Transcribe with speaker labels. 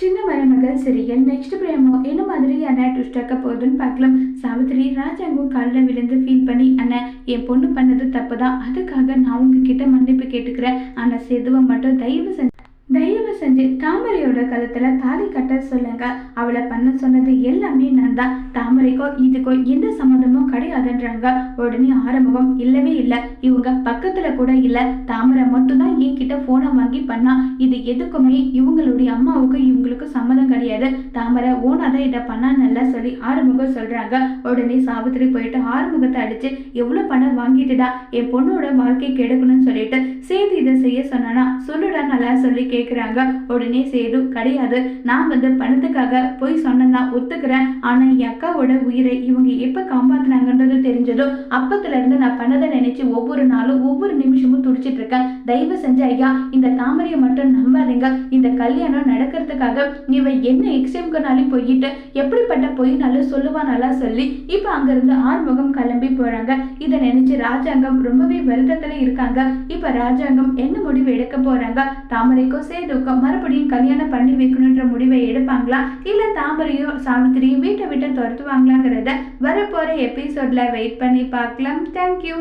Speaker 1: சின்ன மருமகள் சிறியன் நெக்ஸ்ட் பிரேமோ என்ன மாதிரியான ட்விஸ்ட் ஆக்க போகுதுன்னு பார்க்கலாம். சாவித்திரி ராஜாங்கும் காலில் விழுந்து ஃபீல் பண்ணி அண்ணன் என் பொண்ணு பண்ணது தப்பு தான் அதுக்காக நான் உங்ககிட்ட மன்னிப்பு கேட்டுக்கிறேன். ஆனால் செதுவை மட்டும் தயவு செஞ்சு தயவு செஞ்சு தாமரையோட கழுத்துல தாலி கட்ட சொல்லுங்க. அவளை பண்ண சொன்னது எல்லாமே நான் தான். தாமரைக்கோ இதுக்கோ எந்த சம்மந்தமும் அகன்றாங்க. உடனே ஆரம்பம் இல்லவே இல்லை. இவங்க பக்கத்துல கூட இல்ல. தாமரை மட்டும்தான் என்கிட்ட போனை வாங்கி பண்ணா. இது எதுக்குமே? இவங்களுடைய அம்மாவுக்கு இவங்களுக்கு சம்மதம் கிடையாது. தாமரை ஓனாதான் இதை பண்ணா நல்லா சொல்லி ஆறுமுகம் சொல்றாங்க. உடனே சாவித்திரி போயிட்டு ஆறுமுகத்தை அடிச்சு எவ்வளவு பணம் வாங்கிட்டுடா? என் பொண்ணோட வாழ்க்கை கெடுக்கணும்னு சொல்லிட்டு சேது இதை செய்ய சொன்னானா? சொல்லுடா நல்லா சொல்லி கேட்குறாங்க உடனே சேது கிடையாது. நான் வந்து பணத்துக்காக போய் சொன்னதான் ஒத்துக்கிறேன். ஆனா என் அக்காவோட உயிரை இவங்க எப்ப காப்பாத்துனாங்கன்றது தெரிஞ்சதோ அப்பத்துல இருந்து நான் பண்ணதை நினைச்சு ஒவ்வொரு நாளும் ஒவ்வொரு நிமிஷமும் துடிச்சிட்டு இருக்கேன் தயவு செஞ்சு ஐயா இந்த தாமரையை மட்டும் நம்பாதீங்க. இந்த கல்யாணம் நடக்கிறதுக்காக இவன் என்ன எக்ஸ்ட்ரீம்க்குனாலும் போயிட்டு எப்படிப்பட்ட பொய்னாலும் சொல்லுவா நல்லா சொல்லி இப்போ அங்கிருந்து ஆறுமுகம் கிளம்பி போறாங்க. இதை நினைச்சு ராஜாங்கம் ரொம்பவே வருத்தத்துல இருக்காங்க. இப்ப ராஜாங்கம் என்ன முடிவு எடுக்க போறாங்க? தாமரைக்கும் சேதுக்கும் மறுபடியும் கல்யாணம் பண்ணி வைக்கணுன்ற முடிவை எடுப்பாங்களா? இல்ல தாமரையும் சாவித்திரியும் வீட்டை விட்டு துரத்துவாங்களாங்கிறத வரப்போற எபிசோட்ல வெயிட் பண்ணி பார்க்கலாம். தேங்க்யூ